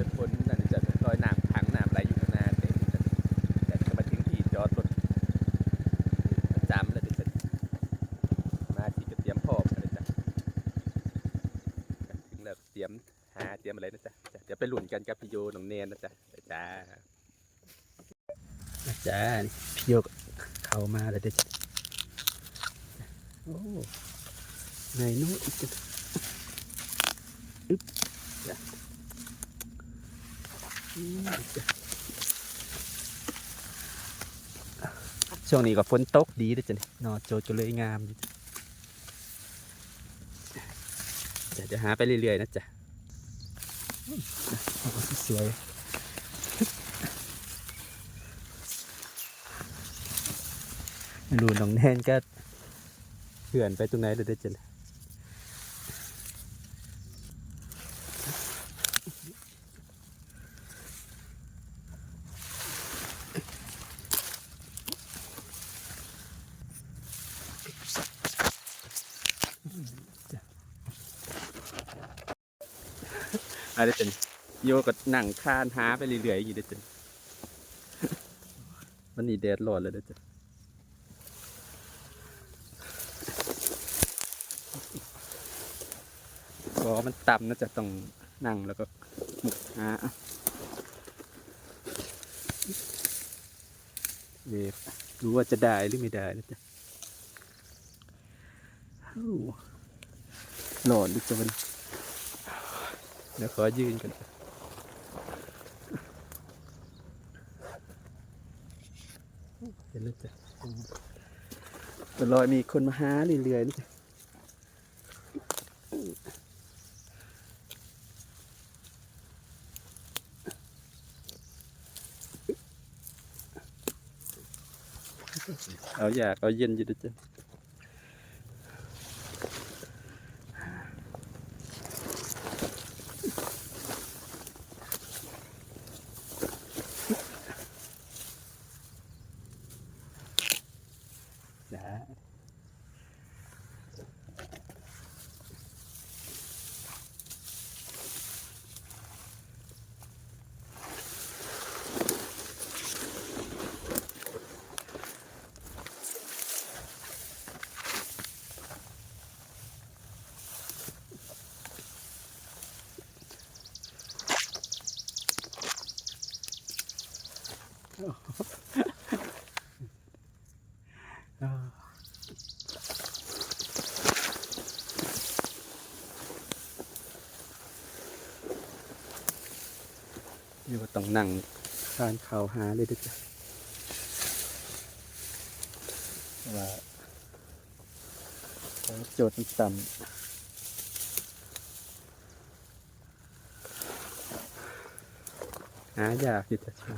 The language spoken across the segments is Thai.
อยฝนนั่นจะรอยน้ำขังน้ำไหลอยู่ข้างหน้าเต็มจะแต่จะมาถึงที่จอดรถประจำแล้วเดี๋ยวจะมาที่ก็เตรียมพร้อมเลยจ้ะถึงแล้วเตรียมหาเตรียมอะไรนะจ๊ะจ้ะเดี๋ยวไปหลุนกันกับพี่โยน้องเนนนะจ๊ะจ้าจ้านี่พี่โยเข้ามาแล้วเดี๋ยวจะโอ้ในนู้นอีกจ้ะอึ๊บจ้ะอืมจ้ะ ช่วงนี้ก็ฝนตกดีเลยจ้ะนี่นอโจโจเลยงามอยู่จ้ะจะหาไปเรื่อยๆนะจ๊ะโอ้โหสวยไม่รู้น้องแนนก็เขื่อนไปตรงไหนเลยเด้อจ้ะอะไรจ้ะนี่โย ก็นั่งคานหาไปเรื่อยๆอยู่เด้อจ้ะวันนี้แดดร้อนเลยเด้อจ้ะก็มันต่ำนะจะต้องนั่งแล้วก็หมุกหาเวฟรู้ว่าจะได้หรือไม่ได้นะจ๊ะโอ้หลอนดิจมันเดี๋ยวขอยืนกันเห็นแล้วจ้ะ ตลอยมีคนมาหาเรื่อยๆนี่เอาอยากเอาเย็นอยู่ด้วยจ้ะ ต้องนั่งคานเข่าหาเลยด้วยจ้ะเพราะว่าโจทย์มันต่ำหายากอยู่จ้ะช่ว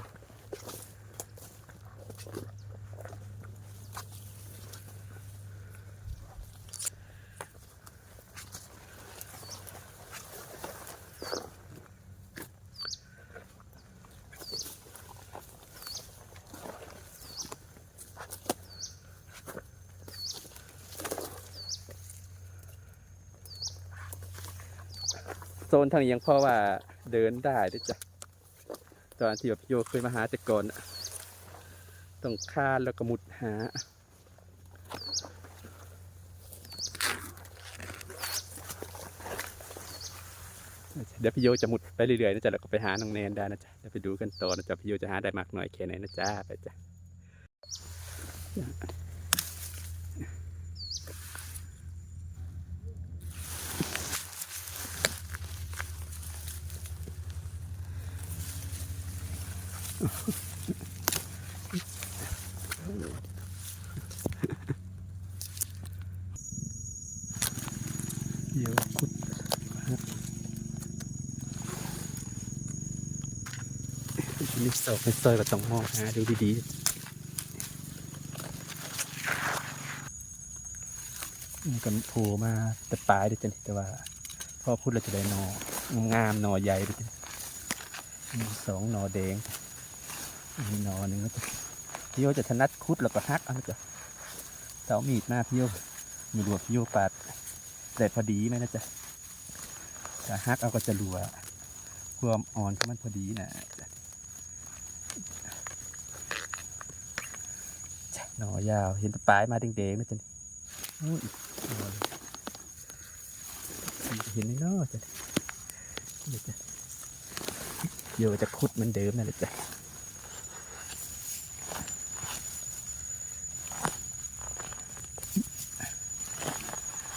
นทางนี้ยังพอว่าเดินได้ด้วยจ้ะตอนที่แบบโยเคยมาหาแต่ก่อนต้องคานแล้วก็มุดหาเดี๋ยวพี่โยจะมุดไปเรื่อยๆนะจ๊ะแล้วก็ไปหาน้องแนนได้นะจ๊ะเดี๋ยวไปดูกันต่อนะจ๊ะพี่โยจะหาได้มากน้อยแค่ไหนนะจ๊ะไปจ้ะ เดี๋ยวขุด นี่สอบไม่ซอยก็ต้องมองหาดูดีๆมันกันโผล่มาแต่ปลายด้วยจันแต่ว่าพ่อพูดเราจะได้นองามนอใหญ่ด้วยจันมีสองนอแดงมีนอหนึ่งพี่โยจะถนัดคุดแล้วก็ฮักเอาจ๊ะเสามีดมาพี่โยมีรวพี่โยปาดแต่พอดีไหมนะจ๊ะแต่ฮักเอาก็จะรัวความอ่อนของมันพอดีนะจ๊ะจ๊ะ หน่อยาว เห็นปลายมาแดงๆนะจ๊ะเห็นไหมเนาะจ๊ะเดี๋ยวจะขุดเหมือนเดิมนั่นแหละจ๊ะ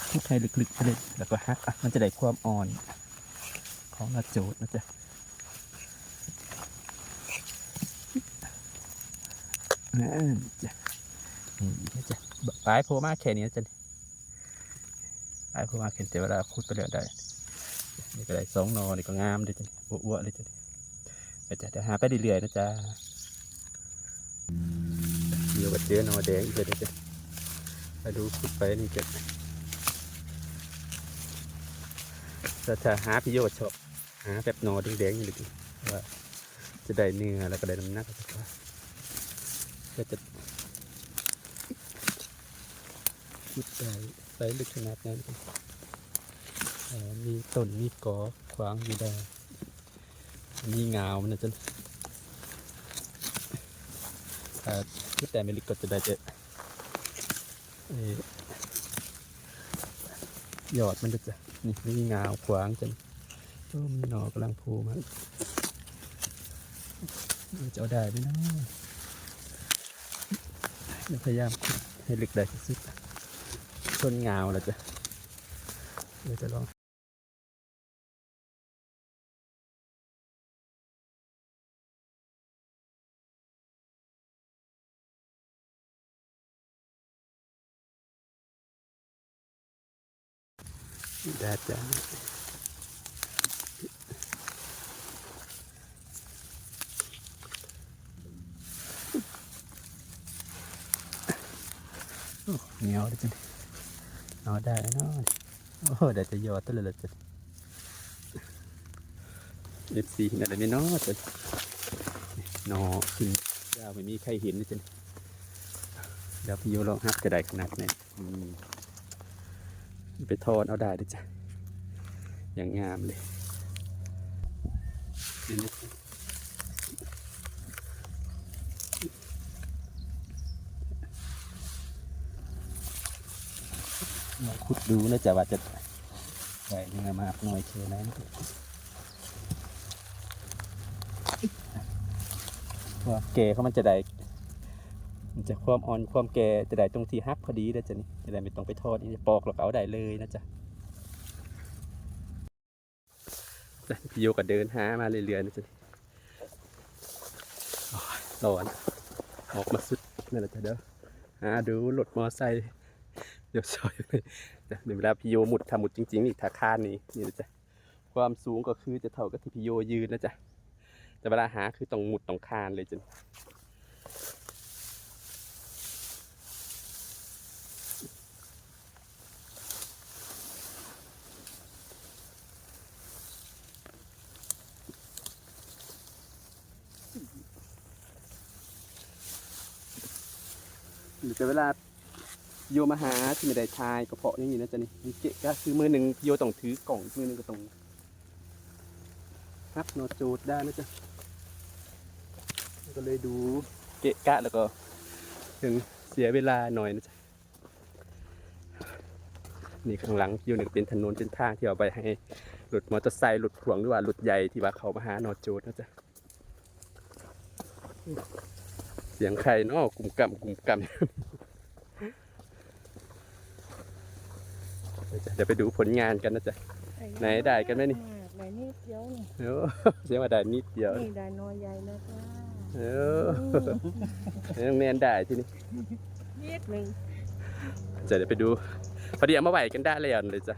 ขุดให้ลึกๆไปเลยแล้วก็ฮักอะมันจะได้ความอ่อนของกระโจดนะจ๊ะนั่นจ้ะ จ๊ะปลายโผล่มาแค่นี้จะปลายโผล่มาแค่นี้แต่เวลาขุดไปเรื่อยได้นี่ก็ได้สองนอนี่ก็งามเลยจ้ะอ้วนๆเลยจ้ะเดี๋ยวจะเดี๋ยวหาไปเรื่อยๆนะจ๊ะเดี๋ยวก็เจอหนอแดงอีกเลยจ๊ะไปดูขุดไปนี่จ้ะถ้าจะหาประโยชน์ชอบหาแบบนอแดงๆนี่เลยจ้ะว่าจะได้เนื้อแล้วก็ได้น้ำหนักก็จะ ก็จะ คิดได้ไปลึกขนาดนั้นมีต้นมีกอขวางอยู่ได้มีเงามันจะถ้าคิดแต่ไม่ลึกก็จะได้เจอเอ่อยอดมันจะจ้ะนี่มีเงาขวางจังโอ้มีหนอกำลังโผล่มาจะเอาได้ไหมเนาะพยายามให้ลึกได้สุด นเงาแล้วจ้ะเดี๋ยวจะลองได้จ้ะเหนียวเลยจ้ะ เอาได้เนาะโอ้ได้จะยอดตัวเลยละจ้ะเอฟซีเห็นอะไรไหม่เนาะจ้ะนอขึ้นยาวไม่มีใครเห็นเลยจ้ะเดี๋ยวพี่โยลองหักจะได้ขนาดไหนไปทอดเอาได้ด้วยจ้ะอย่างงามเลยนี่นะจ๊ะ ลอง ขุดดูนะจ๊ะว่าจะได้เนื้อมากน้อยแค่ไหนควาแก่เขามันจะได้มันจะความอ่อนความแก่จะได้ตรงที่ฮักพอดีนะจ๊ะนี่จะได้ไม่ต้องไปทอดนี่จะปอกแล้วก็เอาได้เลยนะจ๊ะพี่โยก็เดินหามาเรื่อยๆนะจ๊ะนี่โอ้ยร้อนออกมาสุดนั่นแหละจ้ะเด้อหาดูรถมอไซค์ ดี๋ยวซอยเลยเดี๋ยวเวลาพี่โยหมุดทำหมุดจริงๆนี่ถ้าคานนี้นี่นะจ๊ะความสูงก็คือจะเท่ากับที่พี่โยยืนนะจ๊ะแต่เวลาหาคือต้องหมุดต้องคานเลยจ้ะหรือเวลา โยมาหาที่ไม่ได้ชายกระเพาะอย่นี้นะจ๊ะนี่มันเกะก็คือมือหนึ่งโยต้องถือกล่องมือหนึ่งก็ต้องฮับโนจูดได้นะจ๊ะก็เลยดูเกะกะแล้วก็ถึงเสียเวลาหน่อยนะจ๊ะนี่ข้างหลังโยหนึกเป็นถนนเป็นทางที่เอาไปให้หลุดมอเตอร์ไซค์หลุดห่วงหรือว่าหลุดใหญ่ที่ว่าเขามาหาโนจูดนะจ๊ะเสียงใครเนาะกลุ่มกำกลุ่มกำ เดี๋ยวไปดูผลงานกันนะจ๊ะ ไหนได้กันไหมนี่ ไหนนิดเดียวนี่โอ้เสียงว่าได้นิดเดียวนี่ได้น้อยใหญ่แล้วจ้าเออน้องแนนได้ที่นี่นิดหนึ่งจะเดี๋ยวไปดู พอดีเอามาไหวกันได้เลยอะเลยจ้ะ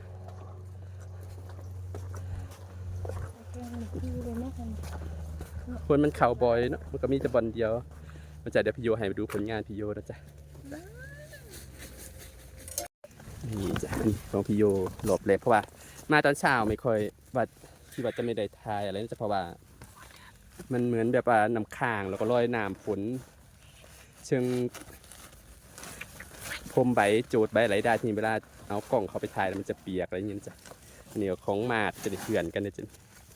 แกงนี่คือเลยนะคันคนมันเข่าบอยเนาะมันก็มีแต่บอลเดียวมันจะเดี๋ยวพี่โยให้ไปดูผลงานพี่โยนะจ๊ะ นี่จ้ะนี่ของพี่โยหลบเลยเพราะว่า มาตอนเช้าไม่ค่อยว่าที่ว่าจะไม่ได้ทายอะไรนะจะเพราะว่า มันเหมือนแบบว่าน้ำค้างแล้วก็ลอยน้ำฝนเชิงพรมใบโจดใบอะไรได้ทีเวลาเอากล้องเขาไปถ่ายแล้วมันจะเปียกอะไรอย่างเงี้ยจ้ะอันนี้ก็ของมาดจะได้เพื่อนกันนะจ๊ะ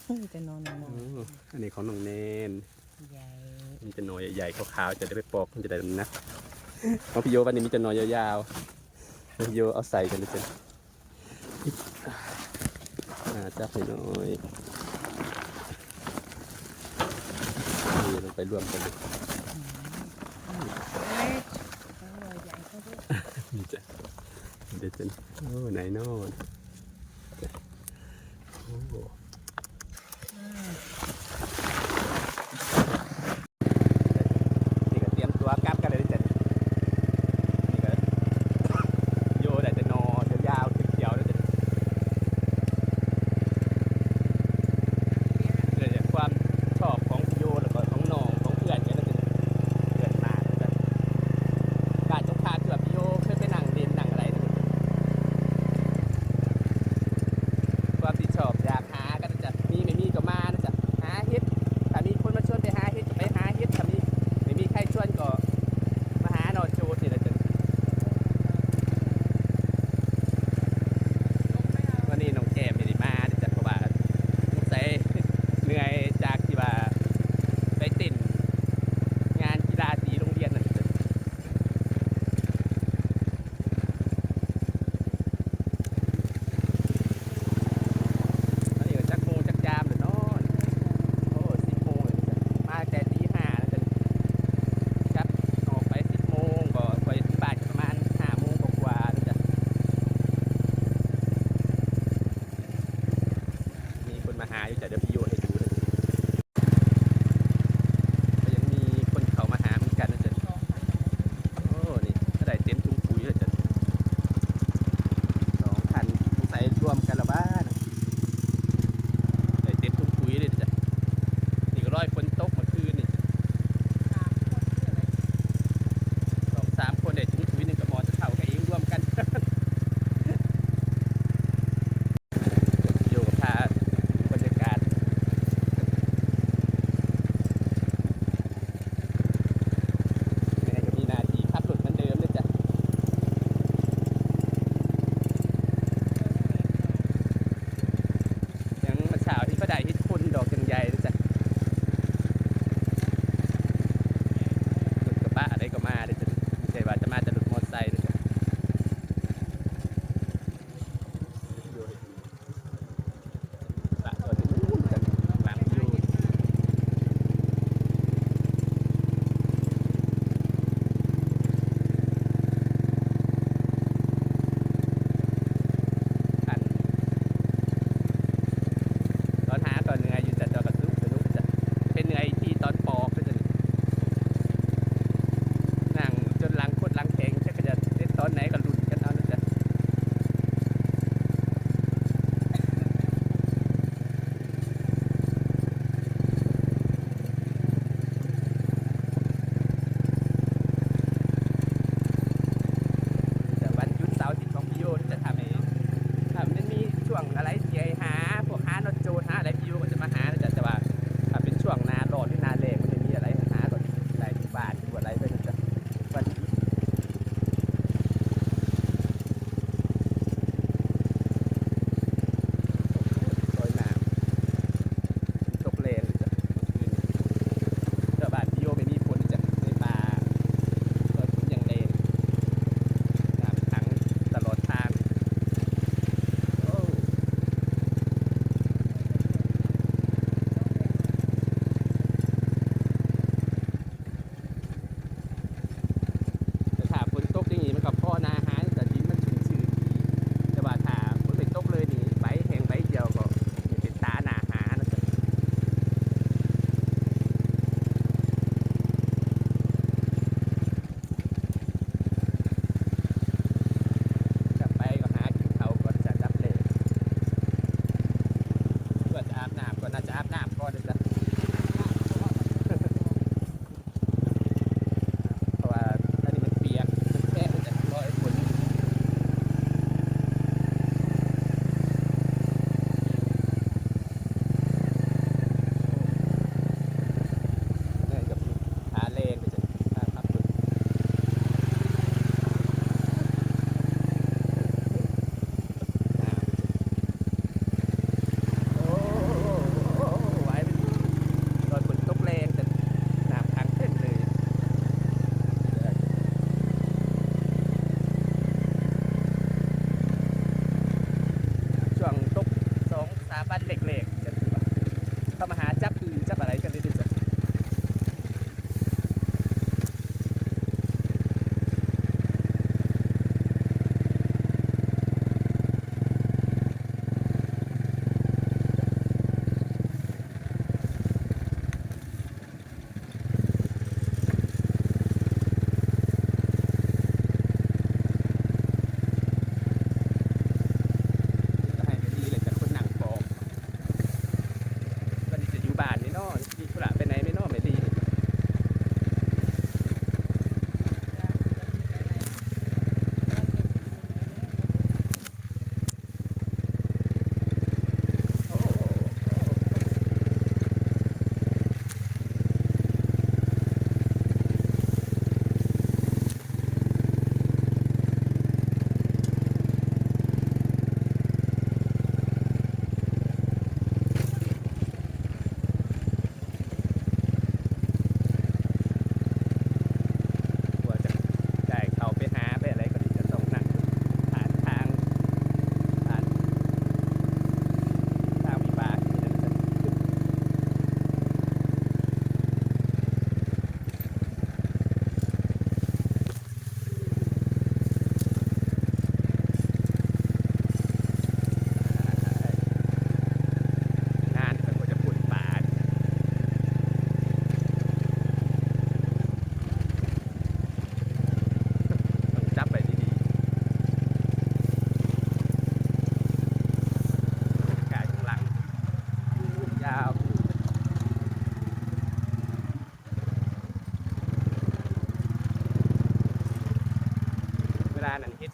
นี่จะนอนนอนอนอันนี้ของน้องเนนใหญ่มีแต่หน่อยใหญ่ๆขาวๆจะได้ไปปอกมันจะได้นะของพี่โยวันนี้มีแต่หน่อยยาวๆ โยเอาใส่กันเลยจ้ะอ่าจับให้น้อยนี่ลงไปรวมกันเลยนี่จ้ะเดี๋ยวจะโอ้ไหนนอน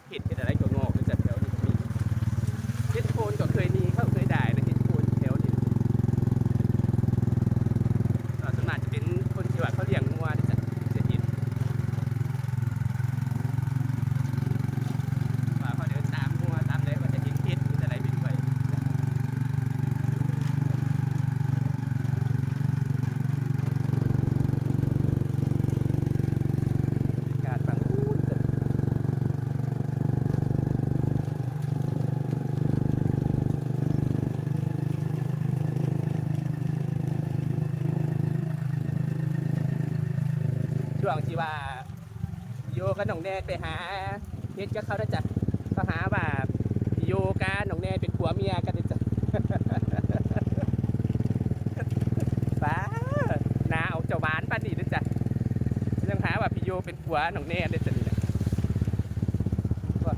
ลานั้นเฮ็ดผิดเฮ็ดอะไรก็งอกจะแถวนี้มีเฮ็ดโคนก็เคยมีเขาเคยได้นะเฮ็ดโคนแถวนี้เอ่อส่วนมากจะเป็นคนที่ว่าเขาเลี้ยงงัวที่จะจะเห็นว่าเขาเดินตามงัวตามอะไรก็จะเห็นเฮ็ดหรืออะไรไปด้วยการฟังพูดจะ ช่วงที่ว่าโยกับน้องแนนไปหาเฮ็ดกับเขาได้จ้ะเขาหาว่าโยกับน้องแนนเป็นผัวเมียกันเด้อจ้ะป้านาเอาเจ้าบ้านป้านี่ด้จ้ะยังหาว่าพี่โยเป็นผัวน้องแนนเด้จ้ะนี่นะว่า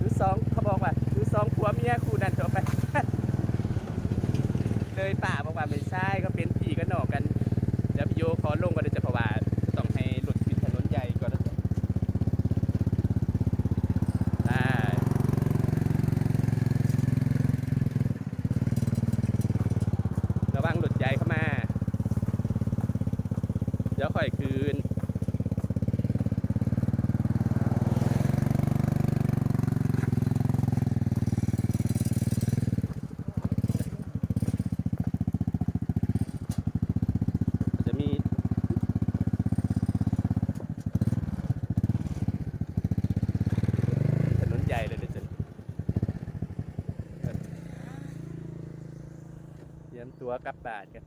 ดูสองเขาบอกว่าดูสองผัวเมียคู่นั้นต่อไปเลยป่าบอกว่าไม่ใช่ก็เป็นพี่กับน้องกันเดี๋ยวพี่โยขอลงก่อนเดี๋ยวจะเพราะว่าต้องให้รถปิดถนนใหญ่ก่อนนะจ๊ะได้ระวังรถใหญ่เข้ามา เดี๋ยวค่อยคืน จะมีถนนใหญ่เลยนะจ๊ะเต รียมตัวกลับบ้านกัน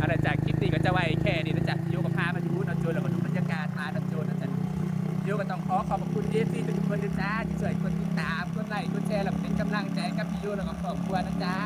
อะไรจากคลิปนี้ก็จะไว้แค่นี้นะจ๊ะโยกับพามาดูนอนโจนแล้วก็ดูบรรยากาศมานอนโจนนะจ๊ะโยก็ต้องขอขอบคุณเอฟซีทุกคนนะจ๊ะที่ช่วยกดติดตามกดไลค์กดแชร์แล้วเป็นกำลังใจกับพี่โยแล้วก็ครอบครัวนะจ๊ะ